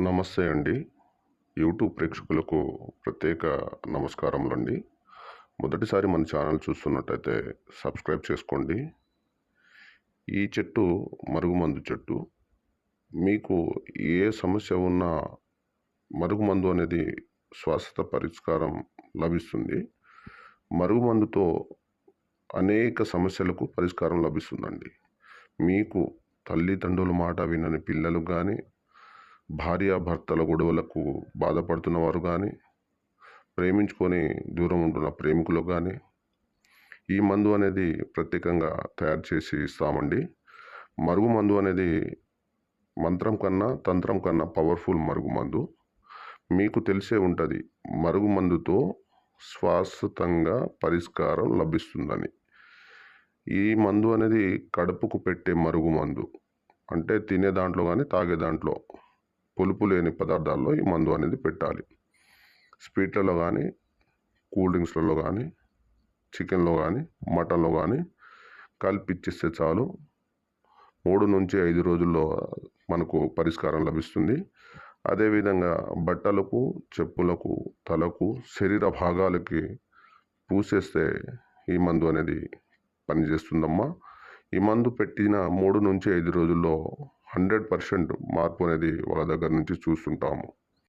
నమస్తే అండి. యూట్యూబ్ ప్రేక్షకులకు ప్రత్యేక నమస్కారములండి. మొదటిసారి మన ఛానల్ చూస్తున్నట్టయితే సబ్స్క్రైబ్ చేసుకోండి. ఈ చెట్టు మరుగుమందు చెట్టు. మీకు ఏ సమస్య ఉన్నా మరుగుమందు అనేది శ్వాసత పరిష్కారం లభిస్తుంది. మరుగుమందుతో అనేక సమస్యలకు పరిష్కారం లభిస్తుందండి. మీకు తల్లిదండ్రుల మాట వినని పిల్లలు కానీ భార్యాభర్తల గొడవలకు బాధపడుతున్న వారు కానీ ప్రేమించుకొని దూరం ఉంటున్న ప్రేమికులకు కానీ ఈ మందు అనేది ప్రత్యేకంగా తయారు చేసి ఇస్తామండి. మరుగు మందు అనేది మంత్రం కన్నా తంత్రం కన్నా పవర్ఫుల్ మరుగు మందు. మీకు తెలిసే ఉంటుంది మరుగు మందుతో శాశ్వతంగా పరిష్కారం లభిస్తుందని. ఈ మందు అనేది కడుపుకు పెట్టే మరుగు మందు. అంటే తినే దాంట్లో కానీ తాగే దాంట్లో. పులుపు లేని పదార్థాల్లో ఈ మందు అనేది పెట్టాలి. స్వీట్లలో కానీ కూల్ డ్రింక్స్లలో కానీ చికెన్లో కానీ మటన్లో కానీ కలిపిచ్చిస్తే చాలు. మూడు నుంచి ఐదు రోజుల్లో మనకు పరిష్కారం లభిస్తుంది. అదేవిధంగా బట్టలకు చెప్పులకు తలకు శరీర భాగాలకి పూసేస్తే ఈ మందు అనేది పనిచేస్తుందమ్మా. ఈ మందు పెట్టిన మూడు నుంచి ఐదు రోజుల్లో హండ్రెడ్ పర్సెంట్ మార్పు అనేది వాళ్ళ దగ్గర నుంచి చూస్తుంటాము.